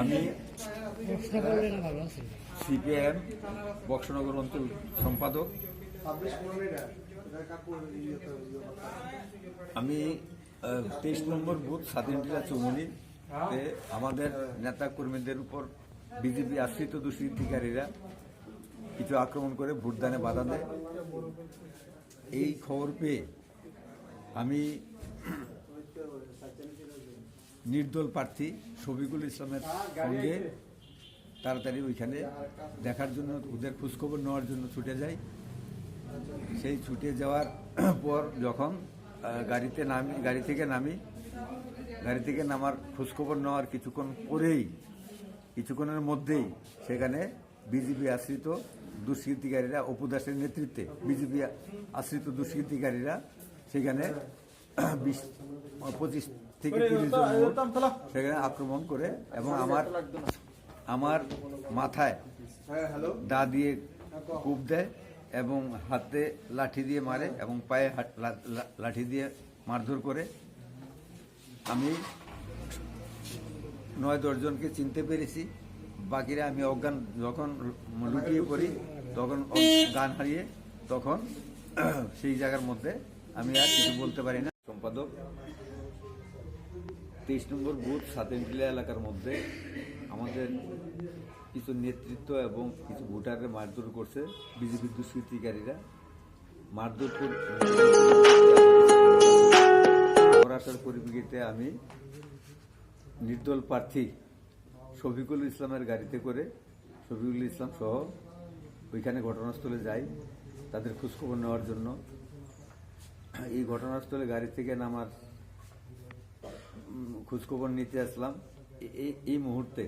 আমি সিপিএম বক্সনগর অঞ্চল সম্পাদক। আমি তেইশ নম্বর বুথ স্বাধীনটিলা চৌমনি আমাদের নেতা কর্মীদের উপর বিজেপি আশ্রিত দুষ্কৃতিকারীরা কিছু আক্রমণ করে ভোটদানে বাধা দেয়। এই খবর পেয়ে আমি নির্দল প্রার্থী শফিকুল ইসলামের সঙ্গে তাড়াতাড়ি ওইখানে দেখার জন্য, ওদের খোঁজখবর নেওয়ার জন্য ছুটে যাই। সেই ছুটে যাওয়ার পর যখন গাড়িতে নামি, গাড়ি থেকে নামি, গাড়ি থেকে নামার খোঁজখবর নেওয়ার কিছুক্ষণ পরেই, কিছুক্ষণের মধ্যেই সেখানে বিজেপি আশ্রিত দুষ্কৃতিকারীরা, অপু নেতৃত্বে বিজেপি আশ্রিত দুষ্কৃতিকারীরা সেখানে বিশ পঁচিশ থেকে তিরিশ জন সেখানে আক্রমণ করে এবং আমার আমার মাথায় দা দিয়ে কূপ দেয় এবং হাতে লাঠি দিয়ে মারে এবং পায়ে হাত- লা- লা- লাঠি দিয়ে মারধর করে। আমি নয় দশজনকে চিনতে পেরেছি। বাকিরা আমি অজ্ঞান যখন লুটিয়ে পড়ি তখন গান হারিয়ে তখন সেই জায়গার মধ্যে আমি আর কিছু বলতে পারি না। সম্পাদক, তেইশ নম্বর বুথ সাতেনটিলা এলাকার মধ্যে আমাদের কিছু নেতৃত্ব এবং কিছু ভোটারকে মারধর করছে বিজেপি দুষ্কৃতিকারীরা। মারধর কর- করার পরিপ্রেক্ষিতে আমি নির্দল প্রার্থী শফিকুল ইসলামের গাড়িতে করে শফিকুল ইসলাম সহ ওইখানে ঘটনাস্থলে যাই, তাদের খোঁজখবর নেওয়ার জন্য এই ঘটনাস্থলে গাড়ি থেকে নামার খোঁজখবর নিতে আসলাম। এই মুহূর্তে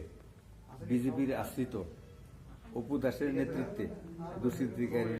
বিজেপির আশ্রিত অপু দাসের নেতৃত্বে দুষ্কৃতিকারী